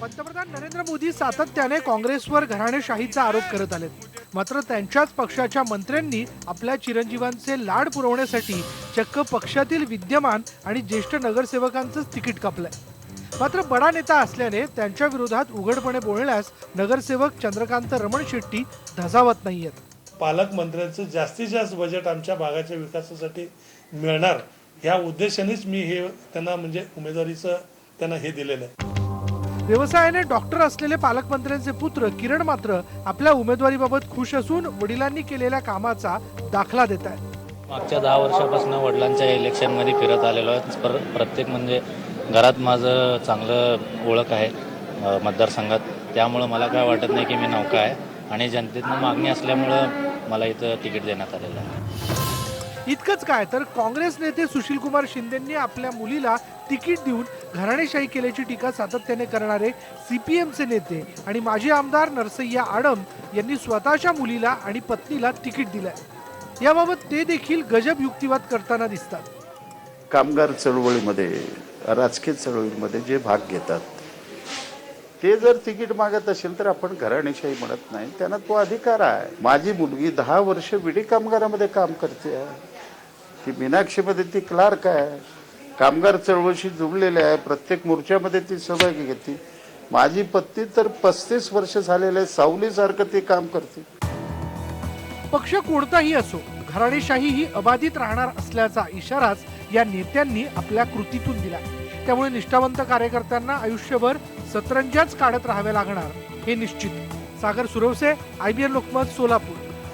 पंतप्रधान नरेंद्र मोदी सातत्याने काँग्रेसवर घराणेशाहीचा आरोप करत आलेत. मात्र त्यांच्याच पक्षाच्या मंत्र्यांनी आपल्या चिरंजीवांचे लाड पुरवण्यासाठी चक्क पक्षातील विद्यमान आणि ज्येष्ठ नगरसेवकांचंच तिकीट कापलंय. मात्र बडा नेता असल्याने त्यांच्या विरोधात उघडपणे बोलण्यास नगरसेवक चंद्रकांत रमण शेट्टी धजावत नाहीयेत. पालकमंत्र्यांचं जास्तीत जास्त बजेट आमच्या भागाच्या विकासासाठी मिळणार ह्या उद्देशानेच मी हे त्यांना म्हणजे उमेदवारीचं त्यांना हे दिलेलं आहे. व्यवसायाने डॉक्टर असलेले पालकमंत्र्यांचे पुत्र किरण मात्र आपल्या उमेदवारीबाबत खुश असून वडिलांनी केलेल्या कामाचा दाखला देत आहेत. मागच्या दहा वर्षापासून वडिलांच्या इलेक्शनमध्ये फिरत आलेलो आहे. पर प्रत्येक म्हणजे घरात माझं चांगलं ओळख आहे मतदारसंघात. त्यामुळं मला काय वाटत नाही की मी नौका आहे. आणि जनतेतनं मागणी असल्यामुळं मला इथं तिकीट देण्यात आलेलं आहे. इतकंच काय तर काँग्रेस नेते सुशीलकुमार शिंदेंनी आपल्या मुलीला तिकीट देऊन घराणेशाही केल्याची टीका सातत्याने करणारे सीपीएमचे नेते आणि माजी आमदार नरसय्या आडम यांनी स्वतःच्या मुलीला आणि पत्नीला तिकीट दिलंय. याबाबत ते देखील गजब युक्तिवाद करताना दिसतात. कामगार चळवळीमध्ये राजकीय चळवळीमध्ये जे भाग घेतात ते जर तिकीट मागत असेल तर आपण घराणेशाही म्हणत नाही. त्यांना तो अधिकार आहे. माझी मुलगी दहा वर्ष विडी कामगारामध्ये काम करते ती मीनाक्षीमध्ये ती क्लार्क आहे. कामगार चळवळीशी जुळलेले आहे. प्रत्येक मोर्चामध्ये ती सहभागी घेते. माझी पत्नी तर पस्तीस वर्ष झालेले आहे. सावलीसारखं ती काम करते. पक्ष कोणताही असो घराणेशाही ही अबाधित राहणार असल्याचा इशाराच या नेत्यांनी आपल्या कृतीतून दिला. त्यामुळे निष्ठावंत कार्यकर्त्यांना आयुष्यभर सतरंजाच काढत राहावे लागणार हे निश्चित. सागर सुरवसे आयबीएन लोकमत सोलापूर.